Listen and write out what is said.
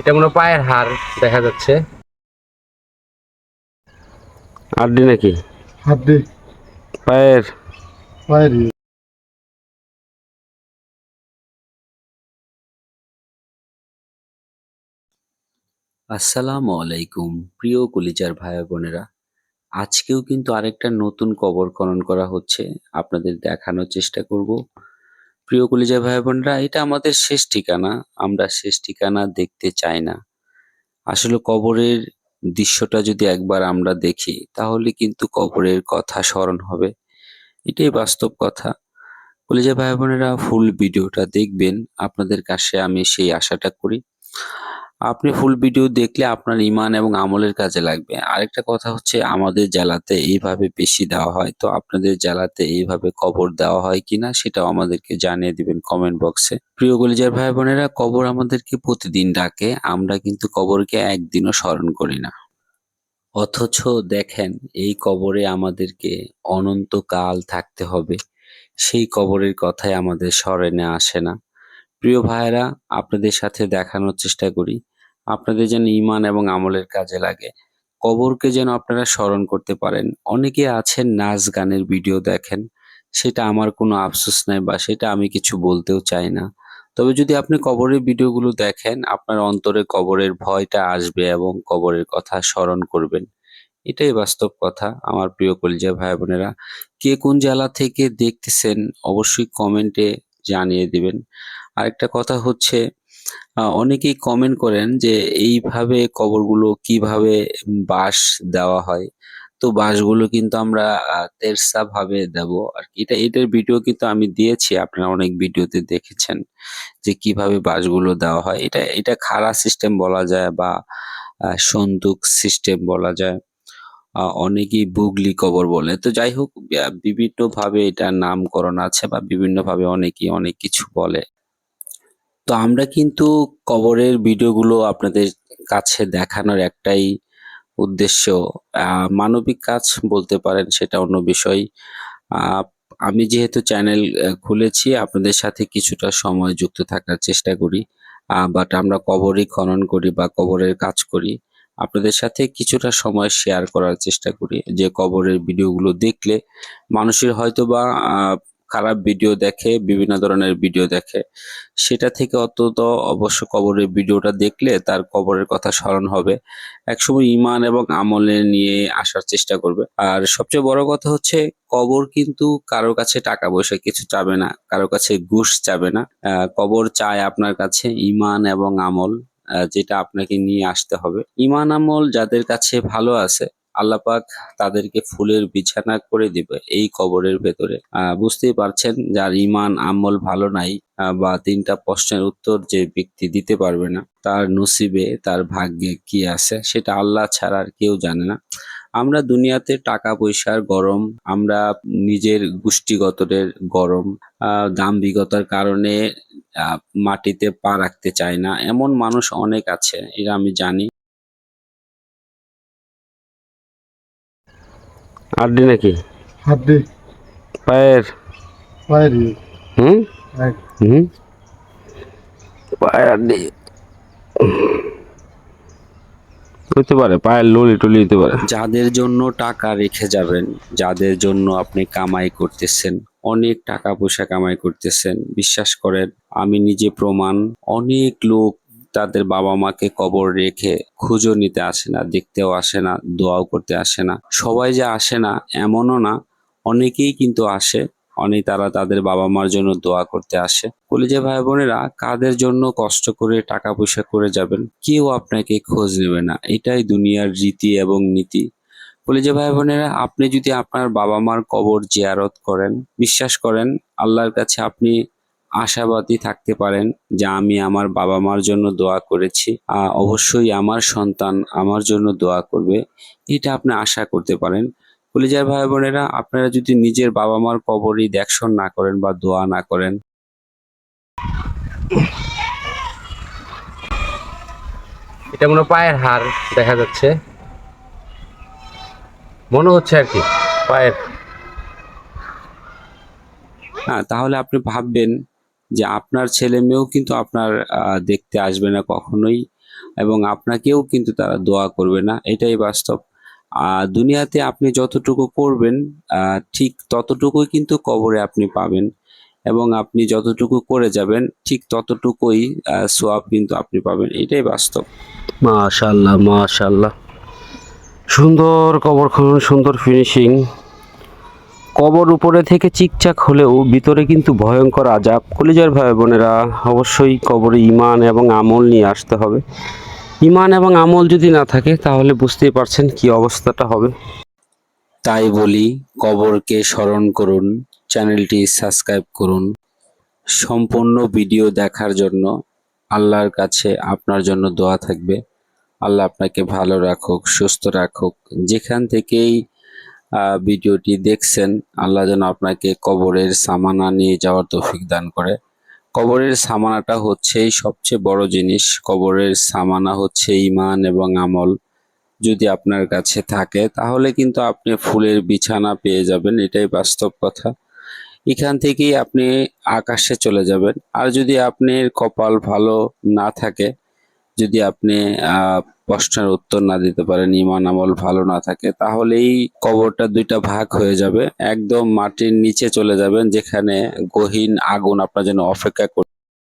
এটা মনে হয় পায়ের হার দেখা যাচ্ছে। আড্ডি নাকি? হাড্ডি। পায়ের। পায়ের আসসালামু আলাইকুম প্রিয় কলিজার ভাই বোনেরা। আজকেও কিন্তু আরেকটা নতুন কবর খনন করা হচ্ছে। আপনাদের দেখানোর চেষ্টা করব। প্রিয় কলিজা ভাই বোনরা এটা আমাদের শেষ ঠিকানা। আমরা শেষ ঠিকানা দেখতে চাই না। আসলে কবরের দৃশ্যটা যদি একবার আমরা দেখি, তাহলে কিন্তু কবরের কথা স্মরণ হবে। এটাই বাস্তব কথা। কলিজা ভাই বোনেরা ফুল ভিডিওটা দেখবেন। আপনাদের কাছে আমি সেই আশাটা করি। আপনি ফুল ভিডিও দেখলে আপনার ইমান এবং আমলের কাজে লাগবে। আরেকটা কথা হচ্ছে, আমাদের জেলাতে এইভাবে বেশি দেওয়া হয়। তো আপনাদের জেলাতে এইভাবে কবর দেওয়া হয় কিনা সেটাও আমাদেরকে জানিয়ে দিবেন কমেন্ট বক্সে প্রিয় কলিজার ভাই বোনেরা, কবর আমাদেরকে প্রতিদিন ডাকে, আমরা কিন্তু কবরকে একদিনও স্মরণ করি না। অথচ দেখেন, এই কবরে আমাদেরকে অনন্তকাল থাকতে হবে। সেই কবরের কথাই আমাদের স্মরণে আসে না। প্রিয় ভাইয়েরা, আপনাদের সাথে দেখানোর চেষ্টা করি। আপনাদের যেন ইমান এবং আমলের কাজে লাগে। কবরকে যেন আপনারা স্মরণ করতে পারেন। অনেকে আছেন নাচ গানের ভিডিও দেখেন, সেটা আমার কোনো আফসোস নাই বা সেটা আমি কিছু বলতেও চাই না। তবে যদি আপনি কবরের ভিডিওগুলো দেখেন, আপনার অন্তরে কবরের ভয়টা আসবে এবং কবরের কথা স্মরণ করবেন। এটাই বাস্তব কথা, আমার প্রিয় কলিজা ভাই বোনেরা কে কোন জেলা থেকে দেখতেছেন, অবশ্যই কমেন্টে জানিয়ে দিবেন। আরেকটা কথা হচ্ছে অনেকেই কমেন্ট করেন যে এইভাবে কবরগুলো কীভাবে বাঁশ দেওয়া হয়। তো বাঁশগুলো কিন্তু আমরা তেরসা ভাবে দেব আর এটা, এটার ভিডিও কিন্তু আমি দিয়েছি, আপনারা অনেক ভিডিওতে দেখেছেন যে কীভাবে বাঁশগুলো দেওয়া হয়। এটা এটা খাড়া সিস্টেম বলা যায় বা সন্দুক সিস্টেম বলা যায়। অনেকেই বুগলি কবর বলে। তো যাই হোক বিভিন্ন ভাবে এটার নামকরণ আছে বা বিভিন্ন ভাবে অনেকেই অনেক কিছু বলে। তো আমরা কিন্তু কবরের ভিডিওগুলো আপনাদের কাছে দেখানোর একটাই উদ্দেশ্য মানবিক কাজ বলতে পারেন সেটা অন্য বিষয়। আমি যেহেতু চ্যানেল খুলেছি, আপনাদের সাথে কিছুটা সময় যুক্ত থাকার চেষ্টা করি। বাট আমরা কবরই খনন করি বা কবরের কাজ করি। আপনাদের সাথে কিছুটা সময় শেয়ার করার চেষ্টা করি যে কবরের ভিডিওগুলো দেখলে মানুষের হয়তো বা খারাপ ভিডিও দেখে, বিভিন্ন ধরনের ভিডিও দেখে। সেটা থেকে অন্তত অবশ্য কবরের ভিডিওটা দেখলে তার কবরের কথা স্মরণ হবে। একসময় ইমান এবং আমলে নিয়ে আসার চেষ্টা করবে। আর সবচেয়ে বড় কথা হচ্ছে, কবর কিন্তু কারও কাছে টাকা পয়সা কিছু চাবে না, কারও কাছে ঘুষ চাবে না। কবর চায় আপনার কাছে ইমান এবং আমল যেটা আপনাকে নিয়ে আসতে হবে। ইমান আমল যাদের কাছে ভালো আছে আল্লাপাক তাদেরকে ফুলের বিছানা করে দিবে এই কবরের ভেতরে। বুঝতেই পারছেন যার ইমান আমল ভালো নাই বা তিনটা প্রশ্নের উত্তর যে ব্যক্তি দিতে পারবে না, তার নসিবে, তার ভাগ্যে কি আছে সেটা আল্লাহ ছাড়া আর কেউ জানে না। আমরা দুনিয়াতে টাকা পয়সার গরম, আমরা নিজের গোষ্ঠীগতদের গরম দাম্ভিকতার কারণে মাটিতে পা রাখতে চায় না। এমন মানুষ অনেক আছে এটা আমি জানি। আড্ডি নাকি? হাড্ডি পায়ের? পায়ের হুম? হুম? পায়ের আড্ডি। হতে পারে পায়ের ললি টলি হতে পারে। যাদের জন্য টাকা রেখে যাবেন যাদের জন্য আপনি কামাই করতেছেন অনেক টাকা পয়সা কামাই করতেছেন বিশ্বাস করেন আমি নিজে প্রমাণ অনেক লোক তাদের বাবা মাকে কবর রেখে খুঁজো নিতে আসে না, দেখতেও আসে না, দোয়াও করতে আসে না। সবাই যে আসে না, এমনও না, অনেকেই কিন্তু আসে, অনেক তারা তাদের বাবা মার জন্য দোয়া করতে আসে। কলেজে ভাই বোনেরা, কাদের জন্য কষ্ট করে টাকা পয়সা করে যাবেন? কেউ আপনাকে খোঁজ নেবে না, এটাই দুনিয়ার রীতি এবং নীতি। কলেজে ভাই বোনেরা, আপনি যদি আপনার বাবা মার কবর জিয়ারত করেন, বিশ্বাস করেন, আল্লাহর কাছে আপনি আশাবাদী থাকতে পারেন যে আমি আমার বাবা মার জন্য দোয়া করেছি। অবশ্যই আমার সন্তান আমার জন্য দোয়া করবে। এটা আপনি আশা করতে পারেন। কলিজার ভাই বোনেরা আপনারা যদি নিজের বাবা মার কবরই দেখশন না করেন বা দোয়া না করেন। এটা মনে হয় পায়ের হার দেখা যাচ্ছে। মনে হচ্ছে আর কি পায়ের। হ্যাঁ তাহলে আপনি ভাববেন যে আপনার ছেলে মেয়েও কিন্তু আপনার দেখতে আসবে না কখনোই এবং আপনাকেও কিন্তু তারা দোয়া করবে না, এটাই বাস্তব। দুনিয়াতে আপনি যতটুকু করবেন ঠিক ততটুকুই কিন্তু কবরে আপনি পাবেন এবং আপনি যতটুকু করে যাবেন, ঠিক ততটুকুই সোয়াব কিন্তু আপনি পাবেন, এটাই বাস্তব। মাশাল্লাহ মাশাল্লাহ। সুন্দর কবর খনন সুন্দর ফিনিশিং কবর উপরে থেকে চিকচাক হলেও ভিতরে কিন্তু ভয়ঙ্কর আজাব। কলিজার ভাই বোনেরা, অবশ্যই কবরে ইমান এবং আমল নিয়ে আসতে হবে। ইমান এবং আমল যদি না থাকে, তাহলে বুঝতেই পারছেন কি অবস্থাটা হবে। তাই বলি, কবরকে স্মরণ করুন, চ্যানেলটি সাবস্ক্রাইব করুন। সম্পূর্ণ ভিডিও দেখার জন্য আল্লাহর কাছে আপনার জন্য দোয়া থাকবে। আল্লাহ আপনাকে ভালো রাখুক, সুস্থ রাখুক। যেখান থেকেই ভিডিওটি দেখছেন, আল্লাহ যেন আপনাকে কবরের সামানা নিয়ে যাওয়ার তৌফিক দান করে। কবরের সামানাটা হচ্ছে সবচেয়ে বড় জিনিস। কবরের সামানা হচ্ছে ইমান এবং আমল। যদি আপনার কাছে থাকে, তাহলে কিন্তু আপনি ফুলের বিছানা পেয়ে যাবেন, এটাই বাস্তব কথা। এখান থেকেই আপনি আকাশে চলে যাবেন। আর যদি আপনার কপাল ভালো না থাকে যদি আপনি প্রশ্নের উত্তর না দিতে পারেন, ইমান আমল ভালো না থাকে, তাহলেই কবরটা দুইটা ভাগ হয়ে যাবে। একদম মাটির নিচে চলে যাবেন, যেখানে গহীন আগুন আপনার জন্য অপেক্ষা